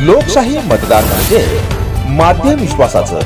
लोकशाही मतदान म्हणजे माध्यम विश्वासाचं.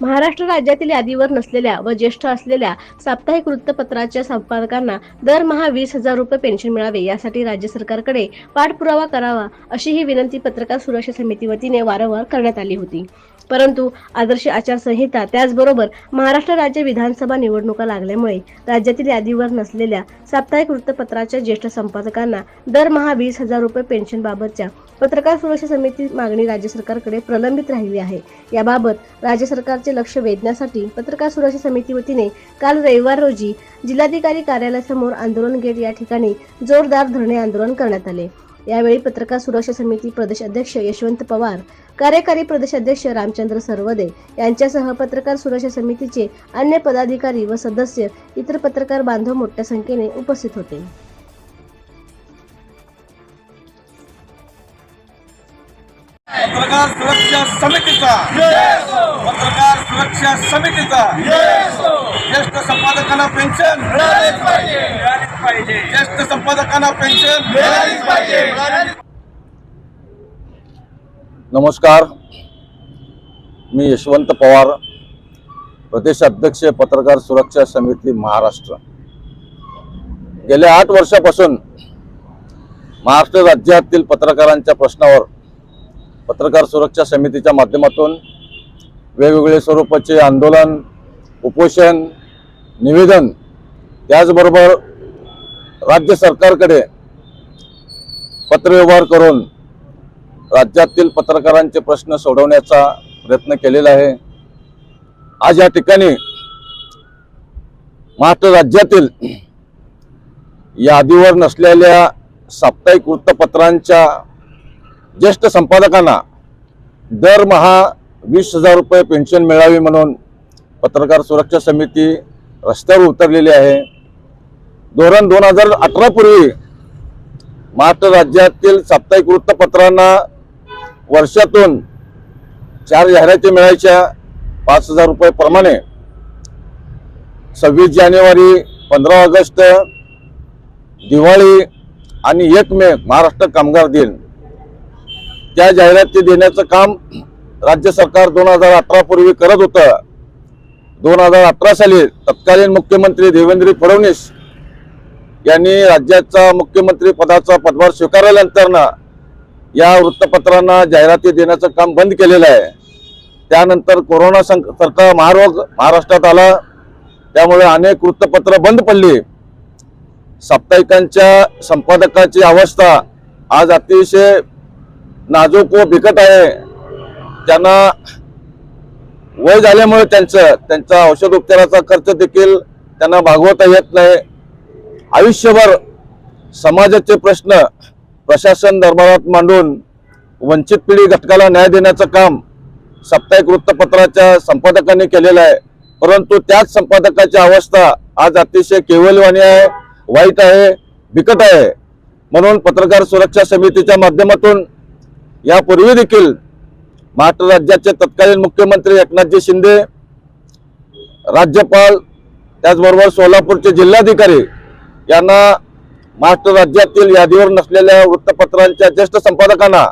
महाराष्ट्र राज्यातील यादीवर नसलेल्या व ज्येष्ठ असलेल्या साप्ताहिक वृत्तपत्राच्या संपादकांना दरमहा वीस हजार रुपये पेन्शन मिळावे यासाठी राज्य सरकारकडे पाठपुरावा करावा अशी ही विनंती पत्रकार सुरक्षा समिती वतीने वारंवार करण्यात आली होती. परंतु आदर्श आचारसंहिता त्याचबरोबर महाराष्ट्र राज्य विधानसभा निवडणुका लागल्यामुळे राज्यातील यादीवर नसलेल्या साप्ताहिक वृत्तपत्राच्या ज्येष्ठ संपादकांना दरमहा वीस हजार रुपये पेन्शनबाबतच्या पत्रकार सुरक्षा समिती मागणी राज्य सरकारकडे प्रलंबित राहिली आहे. याबाबत राज्य सरकारचे लक्ष वेधण्यासाठी पत्रकार सुरक्षा समिती वतीने काल रविवार रोजी जिल्हाधिकारी कार्यालयासमोर आंदोलन गेट या ठिकाणी जोरदार धरणे आंदोलन करण्यात आले. यावेळी पत्रकार सुरक्षा समिती प्रदेश अध्यक्ष यशवंत पवार कार्यकारी प्रदेश अध्यक्ष रामचंद्र सरवदे यांच्यासह पत्रकार सुरक्षा समितीचे अन्य पदाधिकारी व सदस्य इतर पत्रकार बांधव मोठ्या संख्येने उपस्थित होते. पत्रकार सुरक्षा समितीचा. पत्रकार सुरक्षा समितीचा. ज्येष्ठ संपादकांना पेन्शन. मिळालीच पाहिजे. ज्येष्ठ संपादकांना पेन्शन मिळालीच पाहिजे. नमस्कार. मी यशवंत पवार प्रदेश अध्यक्ष पत्रकार सुरक्षा समिती महाराष्ट्र. गेल्या आठ वर्षापासून महाराष्ट्र राज्यातील पत्रकारांच्या प्रश्नावर पत्रकार सुरक्षा समितीच्या माध्यमातून वेगवेगळे स्वरूपाचे आंदोलन उपोषण निवेदन त्याचबरोबर राज्य सरकारकडे पत्रव्यवहार करून राज्यातील पत्रकारांचे प्रश्न सोडवण्याचा प्रयत्न केलेला आहे. आज या ठिकाणी महाराष्ट्र राज्यातील यादीवर नसलेल्या साप्ताहिक वृत्तपत्रांच्या ज्येष्ठ संपादकांना दरमहा वीस हजार रुपये पेन्शन मिळावी म्हणून पत्रकार सुरक्षा समिती रस्त्यावर उतरलेली आहे. धोरण दोन हजार अठरा पूर्वी महाराष्ट्र राज्यातील साप्ताहिक वृत्तपत्रांना वर्षातून चार जाहिराती मिळायच्या पाच हजार रुपये प्रमाणे. सव्वीस जानेवारी पंधरा ऑगस्ट दिवाळी आणि एक मे महाराष्ट्र कामगार दिन. त्या जाहिराती देण्याचं काम राज्य सरकार दोन हजार अठरा पूर्वी करत होतं. दोन हजार अठरा साली तत्कालीन मुख्यमंत्री देवेंद्र फडणवीस यांनी राज्याचा मुख्यमंत्री पदाचा पदभार स्वीकारल्यानंतर या वृत्तपत्रांना जाहिराती देण्याचं काम बंद केलेलं आहे. त्यानंतर कोरोना संक सारखा महारोग महाराष्ट्रात आला. त्यामुळे अनेक वृत्तपत्र बंद पडली. साप्ताहिकांच्या संपादकाची अवस्था आज अतिशय नाजूक व बिकट आहे. त्यांना वय झाल्यामुळे त्यांचं त्यांचा औषध उपचाराचा खर्च देखील त्यांना भागवता येत नाही. आयुष्यभर समाजाचे प्रश्न प्रशासन दरबारात मांडून वंचित पिढी घटकाला न्याय देण्याचं काम साप्ताहिक वृत्तपत्राच्या संपादकांनी केलेलं आहे. परंतु त्याच संपादकाची अवस्था आज अतिशय केवलवाणी आहे वाईट आहे बिकट आहे. म्हणून पत्रकार सुरक्षा समितीच्या माध्यमातून यापूर्वी देखील महाराष्ट्र राज्याचे तत्कालीन मुख्यमंत्री एकनाथजी शिंदे राज्यपाल त्याचबरोबर सोलापूरचे जिल्हाधिकारी यांना महाराष्ट्र राज्यातील यादीवर नसलेल्या वृत्तपत्रांच्या ज्येष्ठ संपादकांना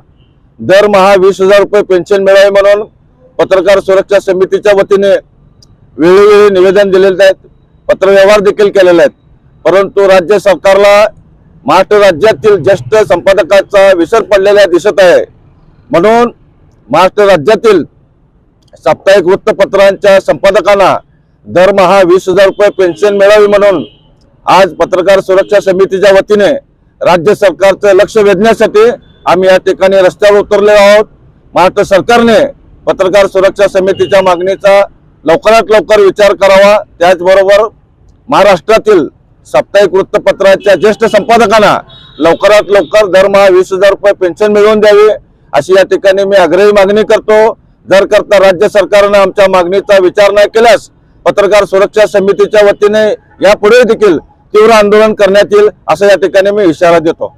दरमहा वीस हजार रुपये पेन्शन मिळावे म्हणून पत्रकार सुरक्षा समितीच्या वतीने वेळोवेळी निवेदन दिलेले आहेत. पत्रव्यवहार देखील केलेले आहेत. परंतु राज्य सरकारला महाराष्ट्र राज्यातील ज्येष्ठ संपादकाचा विसर पडलेला दिसत आहे. म्हणून महाराष्ट्र राज्यातील साप्ताहिक वृत्तपत्रांच्या संपादकांना दरमहा वीस हजार रुपये पेन्शन मिळावी म्हणून आज पत्रकार सुरक्षा समितीच्या वतीने राज्य सरकारचं लक्ष वेधण्यासाठी आम्ही या ठिकाणी रस्त्यावर उतरले आहोत. महाराष्ट्र सरकारने पत्रकार सुरक्षा समितीच्या मागणीचा लवकरात लवकर विचार करावा. त्याचबरोबर महाराष्ट्रातील साप्ताहिक वृत्तपत्राच्या ज्येष्ठ संपादकांना लवकरात लवकर दरमहा वीस हजार रुपये पेन्शन मिळवून द्यावी अशी या ठिकाणी मी आग्रही मागणी करतो. जर करता राज्य सरकारनं आमच्या मागणीचा विचार नाही केल्यास पत्रकार सुरक्षा समितीच्या वतीने यापुढे देखील तीव्र आंदोलन करण्यात येईल असं या ठिकाणी मी इशारा देतो.